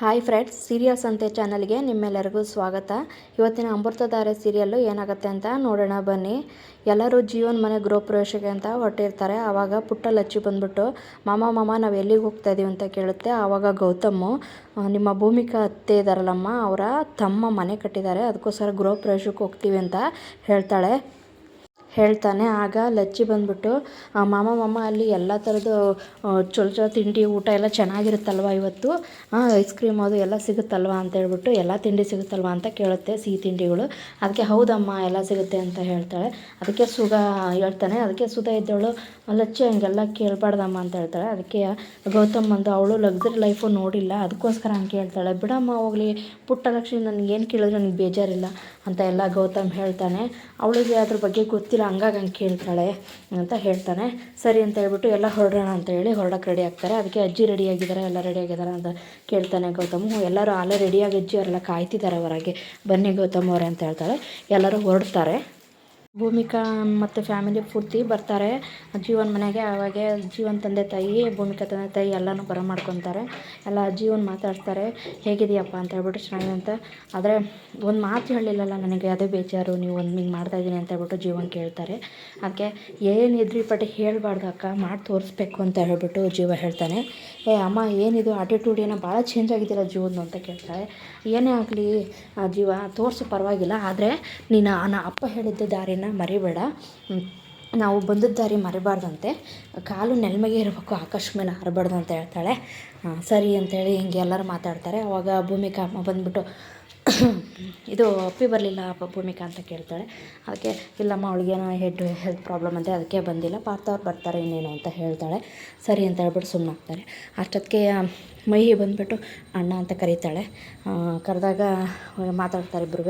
Hi friends serials ಅಂತೆ ಚಾನಲ್ಗೆ ನಿಮ್ಮೆಲ್ಲರಿಗೂ ಸ್ವಾಗತ. ಇವತ್ತಿನ ಅಮೃತಧಾರೆ ಸೀರಿಯಲ್ಲು ಏನಾಗುತ್ತೆ ಅಂತ ನೋಡೋಣ, ಬನ್ನಿ. ಎಲ್ಲರೂ ಜೀವನ್ ಮನೆ ಗೃಹ ಪ್ರವೇಶಕ್ಕೆ ಅಂತ ಹೊರಟಿರ್ತಾರೆ. ಆವಾಗ ಪುಟ್ಟ ಲಚ್ಚಿ ಬಂದ್ಬಿಟ್ಟು, ಮಾಮ ಮಾಮ, ನಾವು ಎಲ್ಲಿಗೆ ಹೋಗ್ತಾ ಇದೀವಿ? ಅಂತ ಕೇಳುತ್ತೆ. ಆವಾಗ ಗೌತಮ್ಮು ನಿಮ್ಮ ಭೂಮಿಕಾ ಅತ್ತೆ ಇದಾರಲ್ಲಮ್ಮ, ಅವರ ತಮ್ಮ ಮನೆ ಕಟ್ಟಿದ್ದಾರೆ, ಅದಕ್ಕೋಸ್ಕರ ಗೃಹ ಪ್ರವೇಶಕ್ಕೆ ಹೋಗ್ತೀವಿ ಅಂತ ಹೇಳ್ತಾಳೆ. ಹೇಳ್ತಾನೆ. ಆಗ ಲಚ್ಚಿ ಬಂದ್ಬಿಟ್ಟು "ಆ, ಮಾಮ ಮಾಮ ಅಲ್ಲಿ ಎಲ್ಲ ಥರದ್ದು ಚೊಲೋ ಚೊಲ ತಿಂಡಿ ಊಟ ಎಲ್ಲ ಚೆನ್ನಾಗಿರುತ್ತಲ್ವ ಇವತ್ತು? ಐಸ್ ಕ್ರೀಮ್ ಅದು ಎಲ್ಲ ಸಿಗುತ್ತಲ್ವ? ಅಂತ ಹೇಳ್ಬಿಟ್ಟು ಎಲ್ಲ ತಿಂಡಿ ಸಿಗುತ್ತಲ್ವ? ಅಂತ ಕೇಳುತ್ತೆ ಸಿಹಿ ತಿಂಡಿಗಳು. ಅದಕ್ಕೆ ಹೌದಮ್ಮ ಎಲ್ಲ ಸಿಗುತ್ತೆ ಅಂತ ಹೇಳ್ತಾಳೆ. ಅದಕ್ಕೆ ಸುಗ ಹೇಳ್ತಾನೆ. ಅದಕ್ಕೆ ಸುಧಾ ಇದ್ದವಳು ಲಚ್ಚಿ ಹಂಗೆಲ್ಲ ಕೇಳಬಾರ್ದಮ್ಮ ಅಂತ ಹೇಳ್ತಾಳೆ. ಅದಕ್ಕೆ ಗೌತಮ್ ಬಂದು ಅವಳು ಲಕ್ಸುರಿ ಲೈಫು ನೋಡಿಲ್ಲ ಅದಕ್ಕೋಸ್ಕರ ಹಂಗೆ ಕೇಳ್ತಾಳೆ ಬಿಡಮ್ಮ ಹೋಗಲಿ. ಪುಟ್ಟ ಲಕ್ಷ್ಮಿ ನನಗೆ ಏನು ಕೇಳಿದ್ರೆ ನನಗೆ ಬೇಜಾರಿಲ್ಲ ಅಂತ ಎಲ್ಲ ಗೌತಮ್ ಹೇಳ್ತಾನೆ. ಅವಳಿಗೆ ಅದ್ರ ಬಗ್ಗೆ ಗೊತ್ತಿಲ್ಲ. ಹಂಗಾಗಿ ಹಂಗೆ ಕೇಳ್ತಾಳೆ ಅಂತ ಹೇಳ್ತಾನೆ. ಸರಿ ಅಂತ ಹೇಳ್ಬಿಟ್ಟು ಎಲ್ಲ ಹೊರಡೋಣ ಅಂತ ಹೇಳಿ ಹೊರಡಕ್ಕೆ ರೆಡಿ ಆಗ್ತಾರೆ. ಅದಕ್ಕೆ ಅಜ್ಜಿ ರೆಡಿ ಆಗಿದ್ದಾರೆ ಎಲ್ಲ ರೆಡಿ ಆಗಿದ್ದಾರೆ ಅಂತ ಕೇಳ್ತಾನೆ ಗೌತಮ್. ಎಲ್ಲರೂ ಅಲ್ಲೇ ರೆಡಿಯಾಗಿ ಅಜ್ಜಿ ಅವರೆಲ್ಲ ಕಾಯ್ತಿದ್ದಾರೆ ಹೊರಗೆ. ಬನ್ನಿ ಗೌತಮ್ ಅವರೇ ಅಂತ ಹೇಳ್ತಾಳೆ ಎಲ್ಲರೂ ಹೊರಡ್ತಾರೆ. ಭೂಮಿಕಾ ಮತ್ತು ಫ್ಯಾಮಿಲಿ ಪೂರ್ತಿ ಬರ್ತಾರೆ. ಜೀವನ ಮನೆಗೆ ಅವಾಗೆ ಜೀವನ ತಂದೆ ತಾಯಿ, ಭೂಮಿಕಾ ತಂದೆ ತಾಯಿ ಎಲ್ಲನೂ ಬರ ಮಾಡ್ಕೊತಾರೆ. ಎಲ್ಲ ಜೀವನ ಮಾತಾಡ್ತಾರೆ. ಹೇಗಿದೆಯಪ್ಪ? ಅಂತ ಹೇಳ್ಬಿಟ್ಟು ಚೆನ್ನಾಗಿದೆ ಅಂತ. ಆದರೆ ಒಂದು ಮಾತು ಹೇಳಿಲ್ಲಲ್ಲ ನನಗೆ, ಅದೇ ಬೇಜಾರು, ನೀವು ಒಂದು ಹಿಂಗೆ ಮಾಡ್ತಾಯಿದ್ದೀನಿ ಅಂತ ಹೇಳ್ಬಿಟ್ಟು ಜೀವನ ಕೇಳ್ತಾರೆ. ಅದಕ್ಕೆ ಏನು ಇದ್ರಿ ಪಟ್ಟಿ? ಹೇಳಬಾರ್ದು ಅಕ್ಕ, ಮಾಡಿ ತೋರಿಸ್ಬೇಕು ಅಂತ ಹೇಳ್ಬಿಟ್ಟು ಜೀವ ಹೇಳ್ತಾನೆ. ಏ, ಅಮ್ಮ, ಏನಿದು? ಆಟಿಟ್ಯೂಡ್ ಏನೋ ಭಾಳ ಚೇಂಜ್ ಆಗಿದ್ದಿಲ್ಲ ಜೀವನ ಅಂತ ಕೇಳ್ತಾರೆ ಏನೇ ಆಗಲಿ ಜೀವ, ತೋರಿಸು ಪರವಾಗಿಲ್ಲ. ಆದರೆ, ನೀನು ಅಪ್ಪ ಹೇಳಿದ್ದ ದಾರಿನ ಮರಿಬೇಡ. ನಾವು ಬಂದದ್ದು ದಾರಿ ಮರಿಬಾರ್ದಂತೆ. ಕಾಲು ನೆಲ್ಮಗೆ ಇರಬೇಕು ಆಕಾಶ ಮೇಲೆ ಹಾರಬಾರ್ದು ಅಂತ ಹೇಳ್ತಾಳೆ. ಸರಿ ಅಂತೇಳಿ ಹಿಂಗೆ ಎಲ್ಲರೂ ಮಾತಾಡ್ತಾರೆ. ಅವಾಗ ಭೂಮಿಕಾ ಅಮ್ಮ ಬಂದ್ಬಿಟ್ಟು ಇದು ಅಪ್ಪಿ ಬರಲಿಲ್ಲ ಭೂಮಿಕಾ ಅಂತ ಕೇಳ್ತಾಳೆ ಅದಕ್ಕೆ, ಇಲ್ಲಮ್ಮ ಅವಳಿಗೇನೋ ಹೆಡ್ ಹೆಲ್ತ್ ಪ್ರಾಬ್ಲಮ್ ಅಂತೆ, ಅದಕ್ಕೆ ಬಂದಿಲ್ಲ. ಪಾರ್ಥ ಅವ್ರು ಬರ್ತಾರೆ ಇನ್ನೇನು ಅಂತ ಹೇಳ್ತಾಳೆ. ಸರಿ ಅಂತ ಹೇಳ್ಬಿಟ್ಟು ಸುಮ್ಮನಾಗ್ತಾರೆ ಅಷ್ಟೊತ್ತಿಗೆ ಮೈಹಿ ಬಂದುಬಿಟ್ಟು ಅಣ್ಣ ಅಂತ ಕರೀತಾಳೆ. ಕರೆದಾಗ ಮಾತಾಡ್ತಾರೆ ಇಬ್ಬರೂ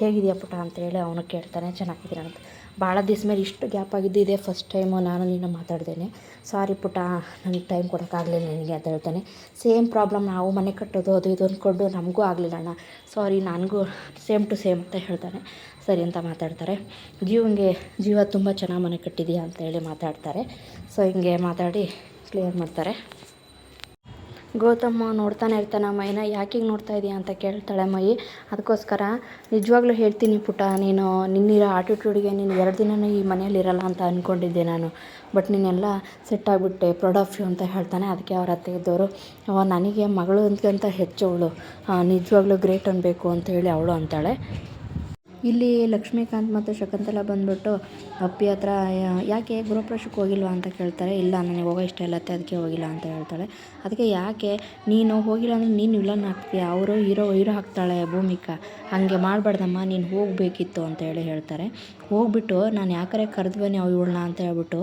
ಹೇಗಿದೆಯಾ ಪುಟ ಅಂತೇಳಿ ಅವನು ಕೇಳ್ತಾನೆ, ಚೆನ್ನಾಗಿದ್ದೀರಾ ಅಂತ. ಭಾಳ ದಿವಸ ಮೇಲೆ ಇಷ್ಟು ಗ್ಯಾಪ್ ಆಗಿದ್ದು ಇದೆ ಫಸ್ಟ್ ಟೈಮು ನಾನು ನೀನು ಮಾತಾಡ್ದೇನೆ. ಸಾರಿ ಪುಟ ನನಗೆ ಟೈಮ್ ಕೊಡೋಕ್ಕಾಗಲಿಲ್ಲ ನಿನಗೆ ಅಂತ ಹೇಳ್ತಾನೆ. ಸೇಮ್ ಪ್ರಾಬ್ಲಮ್ ನಾವು ಮನೆ ಕಟ್ಟೋದು, ಅದು ಇದು ಅಂದ್ಕೊಂಡು ನಮಗೂ ಆಗಲಿಲ್ಲ ಅಣ್ಣ. ಸಾರಿ, ನನಗೂ ಸೇಮ್ ಟು ಸೇಮ್ ಅಂತ ಹೇಳ್ತಾನೆ. ಸರಿ ಅಂತ ಮಾತಾಡ್ತಾರೆ. ಜೀವಂಗೆ, ಜೀವ ತುಂಬ ಚೆನ್ನಾಗಿ ಮನೆ ಕಟ್ಟಿದೆಯಾ ಅಂತ ಹೇಳಿ ಮಾತಾಡ್ತಾರೆ. ಸೊ, ಹಿಂಗೆ ಮಾತಾಡಿ ಕ್ಲಿಯರ್ ಮಾಡ್ತಾರೆ. ಗೌತಮ್ ನೋಡ್ತಾನೆ ಇರ್ತಾನೆ ಮೈನ, ಯಾಕೆ ನೋಡ್ತಾ ಇದೀಯ ಅಂತ ಕೇಳ್ತಾಳೆ ಮೈ ಅದಕ್ಕೋಸ್ಕರ ನಿಜವಾಗ್ಲೂ ಹೇಳ್ತೀನಿ ಪುಟ್ಟ ನೀನು ನಿನ್ನಿರೋ ಆಟಿಟ್ಯೂಡ್ಗೆ ನೀನು ಎರಡು ದಿನವೂ ಈ ಮನೆಯಲ್ಲಿ ಇರಲ್ಲ ಅಂತ ಅಂದ್ಕೊಂಡಿದ್ದೆ ನಾನು. ಬಟ್ ನೀನೆಲ್ಲ ಸೆಟ್ ಆಗಿಬಿಟ್ಟೆ ಪ್ರೌಡ್ ಆಫ್ ಯು ಅಂತ ಹೇಳ್ತಾನೆ. ಅದಕ್ಕೆ ಅವ್ರ ಅತ್ತೆ ಇದ್ದವರು ನನಗೆ ಮಗಳು ಅಂತಕ್ಕಿಂತ ಹೆಚ್ಚು ಅವಳು. ನಿಜವಾಗ್ಲೂ ಗ್ರೇಟ್ ಅನ್ಬೇಕು ಅಂತ ಹೇಳಿ ಅವಳು ಅಂತಾಳೆ. ಇಲ್ಲಿ ಲಕ್ಷ್ಮೀಕಾಂತ್ ಮತ್ತು ಶಕುಂತಲ ಬಂದ್ಬಿಟ್ಟು ಅಪ್ಪಿ ಹತ್ರ ಯಾಕೆ ಗೃಹಪ್ರವೇಶಕ್ಕೆ ಹೋಗಿಲ್ವಾ ಅಂತ ಕೇಳ್ತಾರೆ. ಇಲ್ಲ ನನಗೆ ಹೋಗೋ ಇಷ್ಟ ಇಲ್ಲತ್ತೆ ಅದಕ್ಕೆ ಹೋಗಿಲ್ಲ ಅಂತ ಹೇಳ್ತಾಳೆ. ಅದಕ್ಕೆ ಯಾಕೆ, ನೀನು ಹೋಗಿಲ್ಲ ಅಂದರೆ ನೀನು ವಿಲನ್ ಆಗ್ತೀಯ? ಅವರು ಹೀರೋ ಹೀರೋ ಹಾಕ್ತಾಳೆ ಭೂಮಿಕಾ. ಹಾಗೆ ಮಾಡಬಾರ್ದಮ್ಮ, ನೀನು ಹೋಗಬೇಕಿತ್ತು ಅಂತ ಹೇಳಿ ಹೇಳ್ತಾರೆ. ಹೋಗ್ಬಿಟ್ಟು, ನಾನು ಯಾಕರೆ ಬನ್ನಿ ಇವಳನ್ನ ಅಂತ ಹೇಳ್ಬಿಟ್ಟು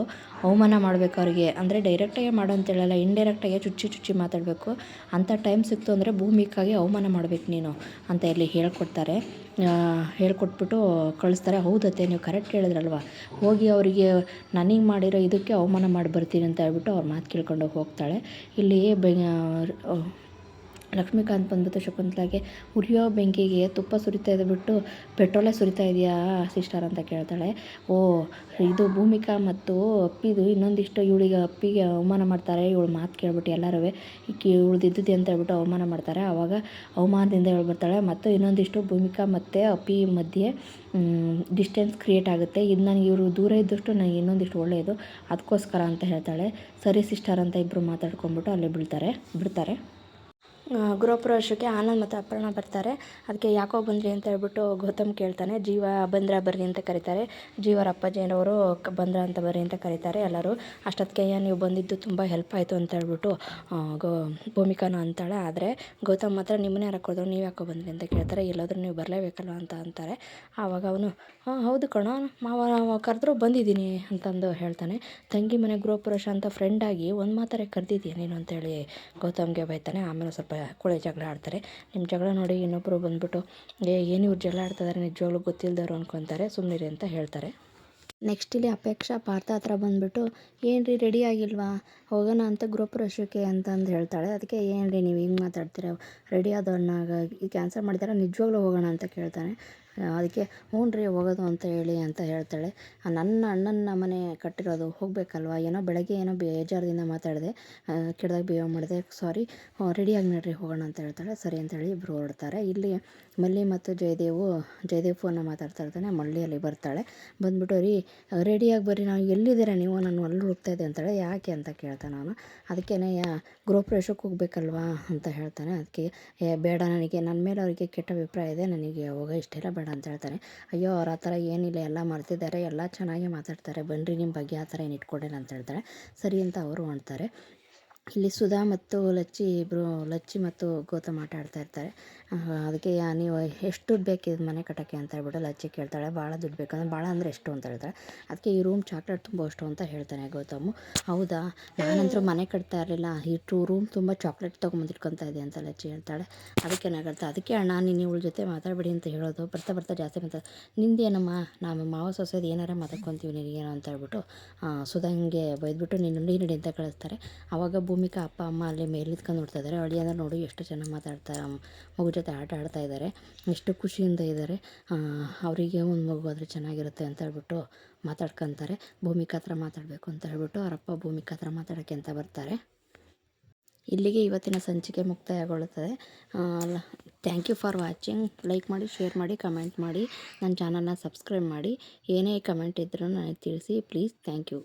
ಅವಮಾನ ಮಾಡಬೇಕು ಅವ್ರಿಗೆ. ಅಂದರೆ ಡೈರೆಕ್ಟಾಗೆ ಮಾಡು ಅಂತ ಹೇಳಲ್ಲ ಇಂಡೈರೆಕ್ಟಾಗೆ ಚುಚ್ಚಿ ಚುಚ್ಚಿ ಮಾತಾಡಬೇಕು. ಅಂಥ ಟೈಮ್ ಸಿಕ್ತು ಅಂದರೆ ಭೂಮಿಕಾಗೆ ಅವಮಾನ ಮಾಡಬೇಕು ನೀನು ಅಂತ ಇಲ್ಲಿ ಹೇಳ್ಕೊಡ್ತಾರೆ. ಹೇಳ್ಕೊಟ್ಬಿಟ್ಟು ಕಳಿಸ್ತಾರೆ. ಹೌದತ್ತೆ ನೀವು ಕರೆಕ್ಟ್ ಹೇಳಿದ್ರಲ್ವ? ಹೋಗಿ ಅವರಿಗೆ, ನನಗೆ ಮಾಡಿರೋ ಇದಕ್ಕೆ ಅವಮಾನ ಮಾಡಿ ಬರ್ತೀನಿ ಅಂತ ಹೇಳ್ಬಿಟ್ಟು ಅವ್ರ ಮಾತು ಕೇಳ್ಕೊಂಡು ಹೋಗ್ತಾಳೆ. ಇಲ್ಲಿ ಬೆ ಲಕ್ಷ್ಮೀಕಾಂತ್ ಬಂದ್ಬಿಟ್ಟು ಶಕುಂತಲಾಗೆ ಉರಿಯೋ ಬೆಂಕಿಗೆ ತುಪ್ಪ ಸುರಿತಾ ಇದೆ ಬಿಟ್ಟು ಪೆಟ್ರೋಲೇ ಸುರಿತಾ ಇದೆಯಾ ಸಿಸ್ಟರ್? ಅಂತ ಕೇಳ್ತಾಳೆ. ಓ, ಇದು ಭೂಮಿಕಾ ಮತ್ತು ಅಪ್ಪಿದು ಇನ್ನೊಂದಿಷ್ಟು ಇವಳಿಗೆ ಅಪ್ಪಿಗೆ ಅವಮಾನ ಮಾಡ್ತಾರೆ. ಇವಳು ಮಾತು ಕೇಳ್ಬಿಟ್ಟು ಎಲ್ಲರೂ ಈಕೆ ಇವಳ್ದು ಅಂತ ಹೇಳ್ಬಿಟ್ಟು ಅವಮಾನ ಮಾಡ್ತಾರೆ. ಆವಾಗ ಅವಮಾನದಿಂದ ಹೇಳಿ ಬರ್ತಾಳೆ. ಮತ್ತು ಇನ್ನೊಂದಿಷ್ಟು ಭೂಮಿಕಾ ಮತ್ತು ಅಪ್ಪಿ ಮಧ್ಯೆ ಡಿಸ್ಟೆನ್ಸ್ ಕ್ರಿಯೇಟ್ ಆಗುತ್ತೆ. ಇದು ನನಗೆ ಇವರು ದೂರ ಇದ್ದಷ್ಟು ನನಗೆ ಇನ್ನೊಂದಿಷ್ಟು ಒಳ್ಳೆಯದು ಅದಕ್ಕೋಸ್ಕರ ಅಂತ ಹೇಳ್ತಾಳೆ. ಸರಿ ಸಿಸ್ಟರ್, ಅಂತ ಇಬ್ಬರು ಮಾತಾಡ್ಕೊಂಡ್ಬಿಟ್ಟು ಅಲ್ಲೇ ಬಿಡ್ತಾರೆ ಬಿಡ್ತಾರೆ. ಗೃಹಪ್ರವೇಶಕ್ಕೆ ಆನಂದ್ ಮತ್ತು ಅಪರ್ಣ ಬರ್ತಾರೆ. ಅದಕ್ಕೆ ಯಾಕೋ ಬಂದ್ರಿ ಅಂತ ಹೇಳ್ಬಿಟ್ಟು ಗೌತಮ್ ಕೇಳ್ತಾನೆ. ಜೀವ ಬಂದ್ರ ಬರ್ರಿ ಅಂತ ಕರೀತಾರೆ. ಜೀವರ ಅಪ್ಪಾಜಿಯವರು ಕ, ಬಂದ್ರ ಅಂತ ಬರ್ರಿ ಅಂತ ಕರೀತಾರೆ ಎಲ್ಲರೂ. ಅಷ್ಟೊತ್ತಿಗೆ ನೀವು ಬಂದಿದ್ದು ತುಂಬ ಹೆಲ್ಪ್ ಆಯಿತು ಅಂತ ಹೇಳ್ಬಿಟ್ಟು ಗೋ, ಭೂಮಿಕಾನು ಅಂತಾಳೆ. ಆದರೆ ಗೌತಮ್ ಮಾತ್ರ ನಿಮ್ಮನ್ನೇ ಯಾರು ಕರೆದ್ರು, ನೀವು ಯಾಕೋ ಬಂದ್ರಿ ಅಂತ ಕೇಳ್ತಾರೆ. ಎಲ್ಲಾದರೂ ನೀವು ಬರಲೇಬೇಕಲ್ಲ ಅಂತ ಅಂತಾರೆ. ಆವಾಗ ಅವನು, ಹಾಂ, ಹೌದು ಕಣ, ಮಾವ ಕರೆದ್ರು ಬಂದಿದ್ದೀನಿ ಅಂತಂದು ಹೇಳ್ತಾನೆ. ತಂಗಿ ಮನೆ ಗೃಹಪ್ರವೇಶ ಅಂತ ಫ್ರೆಂಡಾಗಿ ಒಂದು ಮಾತಾರೆ ಕರೆದಿದ್ದೀಯ ನೀನು? ಅಂತೇಳಿ ಗೌತಮ್ಗೆ ಬೈತಾನೆ. ಆಮೇಲೆ ಸ್ವಲ್ಪ ಕೊಳೆ ಜಗಳ ಆಡ್ತಾರೆ. ನಿಮ್ಮ ಜಗಳ ನೋಡಿ ಇನ್ನೊಬ್ಬರು ಬಂದ್ಬಿಟ್ಟು, ಏ, ಏನು ಇವ್ರು ಜಗಳ ಆಡ್ತಿದ್ದಾರೆ ನಿಜವಾಗ್ಲೂ ಗೊತ್ತಿಲ್ಲದವ್ರು ಅನ್ಕೊತಾರೆ ಸುಮ್ಮನಿರಿ ಅಂತ ಹೇಳ್ತಾರೆ. ನೆಕ್ಸ್ಟ್ ಇಲ್ಲಿ ಅಪೇಕ್ಷಾ ಪಾರ್ಥ ಹತ್ರ ಬಂದುಬಿಟ್ಟು ಏನು ರೀ ರೆಡಿ ಆಗಿಲ್ವಾ? ಹೋಗೋಣ ಅಂತ ಗೃಹಪ್ರವೇಶಕ್ಕೆ ಅಂತಂದು ಹೇಳ್ತಾಳೆ. ಅದಕ್ಕೆ ಏನು ರೀ ನೀವು ಹಿಂಗೆ ಮಾತಾಡ್ತೀರ? ರೆಡಿ ಆದವನ್ನಾಗ ಕ್ಯಾನ್ಸಲ್ ಮಾಡಿದಾರ? ನಿಜವಾಗ್ಲೂ ಹೋಗೋಣ ಅಂತ ಕೇಳ್ತಾನೆ. ಅದಕ್ಕೆ ಹ್ಞೂ ರೀ ಹೋಗೋದು ಅಂತ ಹೇಳಿ ಅಂತ ಹೇಳ್ತಾಳೆ. ನನ್ನ ಅಣ್ಣನ ಮನೆ ಕಟ್ಟಿರೋದು ಹೋಗಬೇಕಲ್ವ? ಏನೋ ಬೆಳಗ್ಗೆ ಏನೋ ಬೇಜಾರದಿಂದ ಮಾತಾಡಿದೆ. ಕೆಡ್ದಾಗ ಬಿಹೇವ್ ಮಾಡಿದೆ. ಸಾರಿ ರೆಡಿಯಾಗಿ ನಡ್ರಿ ಹೋಗೋಣ ಅಂತ ಹೇಳ್ತಾಳೆ. ಸರಿ ಅಂತೇಳಿ ಇಬ್ಬರು ಹೊರಡ್ತಾರೆ. ಇಲ್ಲಿ ಮಲ್ಲಿ ಮತ್ತು ಜಯದೇವು, ಜಯದೇವ್ ಫೋನ್ನ ಮಾತಾಡ್ತಾ ಇರ್ತಾನೆ. ಬರ್ತಾಳೆ. ಬಂದ್ಬಿಟ್ಟು, ರೀ ರೆಡಿಯಾಗಿ ಬರ್ರಿ. ನಾವು ಎಲ್ಲಿದ್ದೀರಾ ನೀವು? ನಾನು ಅಲ್ಲಿ ಹೋಗ್ತಾ ಇದ್ದೆ ಅಂತಾಳೆ. ಯಾಕೆ ಅಂತ ಕೇಳ್ತಾನೆ ಅವನು ಅದಕ್ಕೇನೆ, ಯಾ, ಗೃಹಪ್ರವೇಶಕ್ಕೆ ಹೋಗ್ಬೇಕಲ್ವಾ? ಅಂತ ಹೇಳ್ತಾನೆ. ಅದಕ್ಕೆ, ಏ, ಬೇಡ ನನಗೆ. ನನ್ನ ಮೇಲೆ ಅವರಿಗೆ ಕೆಟ್ಟ ಅಭಿಪ್ರಾಯ ಇದೆ. ನನಗೆ ಹೋಗೋ ಇಷ್ಟ ಇಲ್ಲ. ಬೇಡ ಅಂತ ಹೇಳ್ತಾರೆ. ಅಯ್ಯೋ, ಅವ್ರ ಆ ಥರ ಏನಿಲ್ಲ, ಎಲ್ಲ ಮರ್ತಿದ್ದಾರೆ, ಎಲ್ಲ ಚೆನ್ನಾಗಿ ಮಾತಾಡ್ತಾರೆ ಬನ್ನಿರಿ ನಿಮ್ಮ ಬಗ್ಗೆ ಆ ಥರ ಏನು ಇಟ್ಕೊಂಡಿಲ್ಲ ಅಂತ ಹೇಳ್ತಾರೆ. ಸರಿ ಅಂತ ಅವರು ಹೊಣ್ತಾರೆ ಇಲ್ಲಿ ಸುಧಾ ಮತ್ತು ಲಚ್ಚಿ ಇಬ್ಬರು ಲಚ್ಚಿ ಮತ್ತು ಗೌತಮ್ ಆಟ ಆಡ್ತಾ ಇರ್ತಾರೆ. ಅದಕ್ಕೆ ನೀವು ಎಷ್ಟು ದುಡ್ಡು ಬೇಕಿದೆ ಮನೆ ಕಟ್ಟೋಕ್ಕೆ ಅಂತ ಹೇಳ್ಬಿಟ್ಟು ಲಚ್ಚಿ ಕೇಳ್ತಾಳೆ. ಭಾಳ ದುಡ್ಡು ಬೇಕು ಅಂದ್ರೆ ಭಾಳ ಅಂದರೆ ಎಷ್ಟು ಅಂತ ಹೇಳ್ತಾಳೆ. ಅದಕ್ಕೆ ಈ ರೂಮ್ ಚಾಕ್ಲೇಟ್ ತುಂಬ ಅಷ್ಟು ಅಂತ ಹೇಳ್ತಾನೆ ಗೌತಮ್. ಹೌದಾ? ನಾನಂತರೂ ಮನೆ ಕಟ್ತಾ ಇರಲಿಲ್ಲ. ಈ ಟೂ ರೂಮ್ ತುಂಬ ಚಾಕ್ಲೇಟ್ ತೊಗೊಂಬಂದಿಟ್ಕೊತಾ ಇದೆ ಅಂತ ಲಚ್ಚಿ ಹೇಳ್ತಾಳೆ. ಅದಕ್ಕೆ ನಗರ್ತಾ ಅದಕ್ಕೆ ಅಣ್ಣ, ನೀನು ಇವಳ ಜೊತೆ ಮಾತಾಡಬೇಡಿ ಅಂತ ಹೇಳೋದು. ಬರ್ತಾ ಬರ್ತಾ ಜಾಸ್ತಿ ಮಾತಾಡ, ನಿಂದೇನಮ್ಮ? ನಾವು ಮಾವ ಸೊಸೆದು ಏನಾರ ಮಾತಾಡ್ಕೊತೀವಿ ನಿನಗೇನು ಅಂತ ಹೇಳ್ಬಿಟ್ಟು ಸುಧಾ ಹಿಂಗೆ ಬೈದ್ಬಿಟ್ಟು, ನೀನು ನಡಿ ನಡಿ ಅಂತ ಕಳಿಸ್ತಾರೆ. ಆವಾಗ ಭೂಮಿಕಾ ಅಪ್ಪ, ಅಮ್ಮ ಅಲ್ಲಿ ಮೇಲೆ ನಿಂತ್ಕೊಂಡು ನೋಡ್ತಾ ಇದ್ದಾರೆ ಅಂದ್ರೆ ನೋಡಿ ಎಷ್ಟು ಚೆನ್ನಾಗಿ ಮಾತಾಡ್ತಾರೆ ಮಗು ಜೊತೆ ಆಟ ಆಡ್ತಾ ಇದ್ದಾರೆ ಎಷ್ಟು ಖುಷಿಯಿಂದ ಇದ್ದಾರೆ ಅವರಿಗೆ ಒಂದು ಮಗು ಆದರೆ ಚೆನ್ನಾಗಿರುತ್ತೆ ಅಂತ ಹೇಳ್ಬಿಟ್ಟು ಮಾತಾಡ್ಕೊಂತಾರೆ. ಭೂಮಿಕಾ ಹತ್ರ ಮಾತಾಡಬೇಕು ಅಂತ ಹೇಳ್ಬಿಟ್ಟು ಅವರಪ್ಪ ಭೂಮಿಕಾ ಹತ್ರ ಮಾತಾಡೋಕ್ಕೆ ಅಂತ ಬರ್ತಾರೆ. ಇಲ್ಲಿಗೆ ಇವತ್ತಿನ ಸಂಚಿಕೆ ಮುಕ್ತಾಯಗೊಳ್ಳುತ್ತದೆ. Thank you for watching like ಮಾಡಿ ಶೇರ್ ಮಾಡಿ ಕಮೆಂಟ್ ಮಾಡಿ. ನನ್ನ ಚಾನಲ್ನ ಸಬ್ಸ್ಕ್ರೈಬ್ ಮಾಡಿ. ಏನೇ ಕಮೆಂಟ್ ಇದ್ರೂ ನನಗೆ ತಿಳಿಸಿ. Please thank you